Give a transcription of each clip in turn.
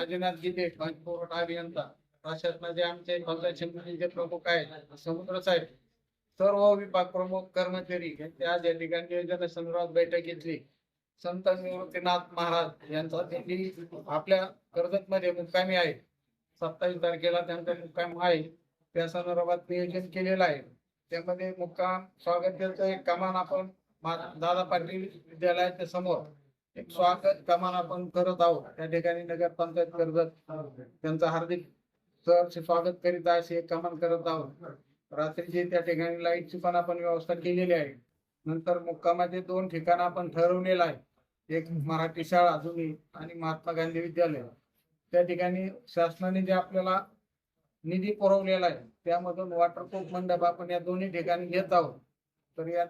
अजिनाथ गीते पाणीपुरवठा अभियंता प्रशासनाचे आमचे पंचायत समितीचे प्रमुख आहेत समुद्र साहेब सर्व विभाग प्रमुख कर्मचारी यांचे आज या ठिकाणी नियोजन संदर्भात बैठक घेतली. संत निवृत्तीनाथ महाराज यांचा दिंडी आपल्या कर्जत मध्ये मुक्कामी आहे. सत्तावीस तारखेला त्यांचा मुक्काम आहे. त्या संदर्भात नियोजन केलेलं आहे. त्यामध्ये मुक्काम स्वागत एक कमान आपण दादा पाटील विद्यालयाच्या समोर एक स्वागत कमान आपण करत आहोत. त्या ठिकाणी नगरपंचायत कर्जत त्यांचं हार्दिक सहर्ष स्वागत करीत आहे अशी एक कमान करत आहोत. रात्रीची त्या ठिकाणी लाईटची पण आपण व्यवस्था केलेली आहे. नंतर मुक्कामाचे दोन ठिकाण आपण ठरवलेलं आहे. एक मराठी शाळा जुनी आणि महात्मा गांधी विद्यालय. त्या ठिकाणी शासनाने जे आपल्याला निधी पुरवलेला आहे त्यामधून वॉटरप्रूफ मंडप आपण या दोन्ही ठिकाणी घेत आहोत. तर या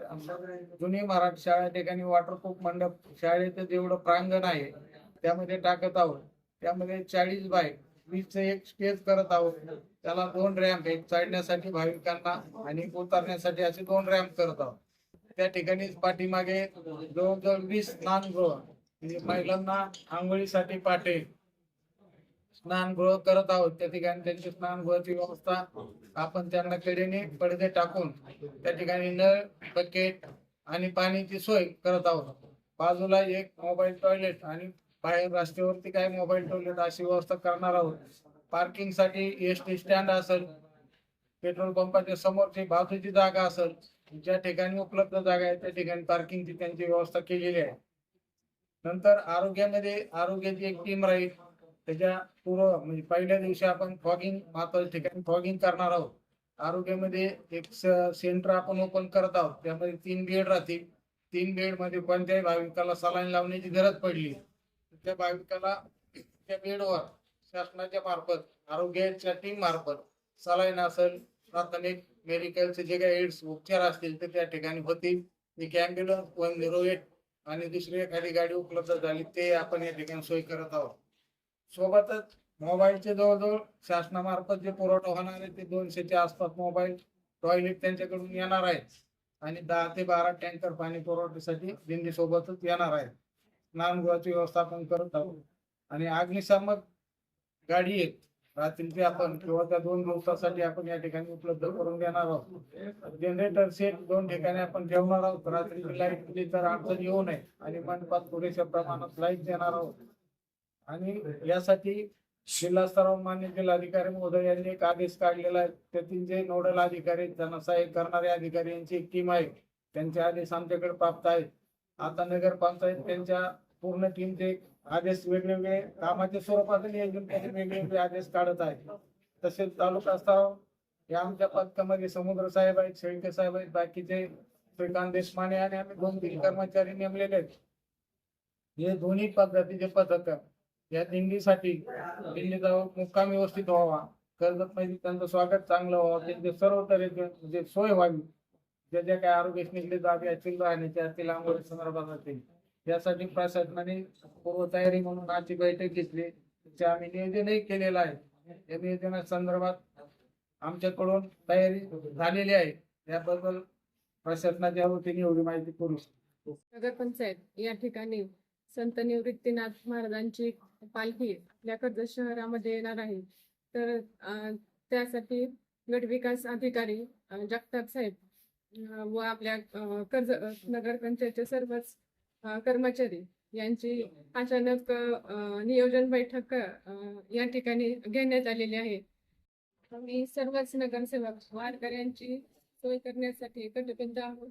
जुनी मराठी शाळा ठिकाणी वॉटरप्रूफ मंडप शाळेचं जेवढं प्रांगण आहे त्यामध्ये टाकत आहोत. त्यामध्ये चाळीस बाय वीस एक स्टेज करत आहोत. त्याला दोन रॅम्प एक चढण्यासाठी भाविकांना आणि उतरण्यासाठी असे दोन रॅम्प करत आहोत. त्या ठिकाणी पाठीमागे जवळजवळ वीस स्नानगृह म्हणजे महिलांना आंघोळीसाठी पाठे स्नानगृह करत आहोत. त्या ठिकाणी त्यांची स्नानगृहाची व्यवस्था आपण त्यांना कडेने पडदे टाकून त्या ठिकाणी नळ बकेट आणि पाण्याची सोय करत आहोत. बाजूला एक मोबाईल टॉयलेट आणि बाहेर रस्त्यावरती काय मोबाईल टॉयलेट अशी व्यवस्था करणार आहोत. पार्किंगसाठी एस टी स्टँड असेल पेट्रोल पंपाच्या समोरची बाजूची जागा असेल ज्या ठिकाणी उपलब्ध जागा आहे त्या ठिकाणी पार्किंगची त्यांची व्यवस्था केलेली आहे. नंतर आरोग्यामध्ये आरोग्याची एक टीम राहील. त्याच्या पूर्व म्हणजे पहिल्या दिवशी आपण फॉगिंग महत्त्वाच्या ठिकाणी फॉगिंग करणार आहोत. आरोग्यामध्ये एक सेंटर आपण ओपन करत आहोत. त्यामध्ये तीन बेड राहतील. तीन बेडमध्ये कोणत्याही भाविकाला सलाईन लावण्याची गरज पडली. त्या भाविकाला त्या बेडवर शासनाच्या मार्फत आरोग्याच्या टीम मार्फत सलाईन असेल प्राथमिक मेडिकलचे जे काही एड्स उपचार असतील ते त्या ठिकाणी होतील. एक अँब्युलन्स वन झिरो एट आणि दुसरी एखादी गाडी उपलब्ध झाली ते आपण या ठिकाणी सोय करत आहोत. सोबतच मोबाईलचे जवळजवळ शासनामार्फत जे पुरवठा होणार आहे ते दोनशेच्या आसपास मोबाईल टॉयलेट त्यांच्याकडून येणार आहेत. आणि दहा ते बारा टँकर पाणी पुरवठ्यासाठी दिंडी सोबतच येणार आहेत. स्नानगृहाचे व्यवस्थापन करत आहोत. आणि अग्निशामक गाडी आहेत. रात्रीची आपण किंवा त्या दोन दिवसासाठी आपण या ठिकाणी उपलब्ध करून देणार आहोत. जनरेटर सेट दोन ठिकाणी आपण ठेवणार आहोत. रात्री लाइट दिली तर अडचण येऊ नये. आणि मंडपात पुरेशा प्रमाणात लाइट देणार आहोत. आणि यासाठी जिल्हा स्तरावर मान्य जिल्हाधिकारी महोदय यांनी एक आदेश काढलेला आहे. त्यातील जे नोडल अधिकारी त्यांना सहाय्य करणारे अधिकारी यांची एक टीम आहे. त्यांचे आदेश आमच्याकडे प्राप्त आहेत. आता नगरपंचायत त्यांच्या पूर्ण टीमचे आदेश वेगवेगळे कामाच्या स्वरूपात नियोजन वेगवेगळे आदेश काढत आहेत. तसेच तालुका स्तरावर या आमच्या पथकामध्ये समुद्र साहेब आहेत शेळके साहेब आहेत बाकीचे श्रीकांत देशमाने आणि आम्ही दोन तीन कर्मचारी नेमलेले आहेत. हे दोन्ही पद्धतीचे पथक या दिंडीसाठी दिंडीचा मुक्काम व्यवस्थित व्हावा. कर्ज त्यांचं स्वागत चांगलं व्हावं. त्यांचे सर्व तऱ्हेचे म्हणजे सोय व्हावी. ज्या ज्या काही आरोग्य निगडीत जागे असतील राहण्याच्या असतील आंघोळी संदर्भात असतील. यासाठी प्रशासनाने पूर्वतयारी म्हणून आजची बैठक घेतली. त्याचे आम्ही नियोजनही केलेलं आहे. या नियोजना संदर्भात आमच्याकडून तयारी झालेली आहे. याबद्दल प्रशासनाच्या वतीने एवढी माहिती करू. नगरपंचायत या ठिकाणी संत निवृत्तीनाथ महाराजांची पालखी आपल्या कर्जत शहरामध्ये येणार आहे तर त्यासाठी गट विकास अधिकारी जगताप साहेब व आपल्या कर्ज कर्ज नगरपंचायतचे सर्वच कर्मचारी यांची अचानक नियोजन बैठक या ठिकाणी घेण्यात आलेली आहे. आम्ही सर्वच नगरसेवक वारकऱ्यांची सोय करण्यासाठी कटिबद्ध आहोत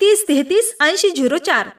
तीस तेहतीस ऐंशी झिरो चार.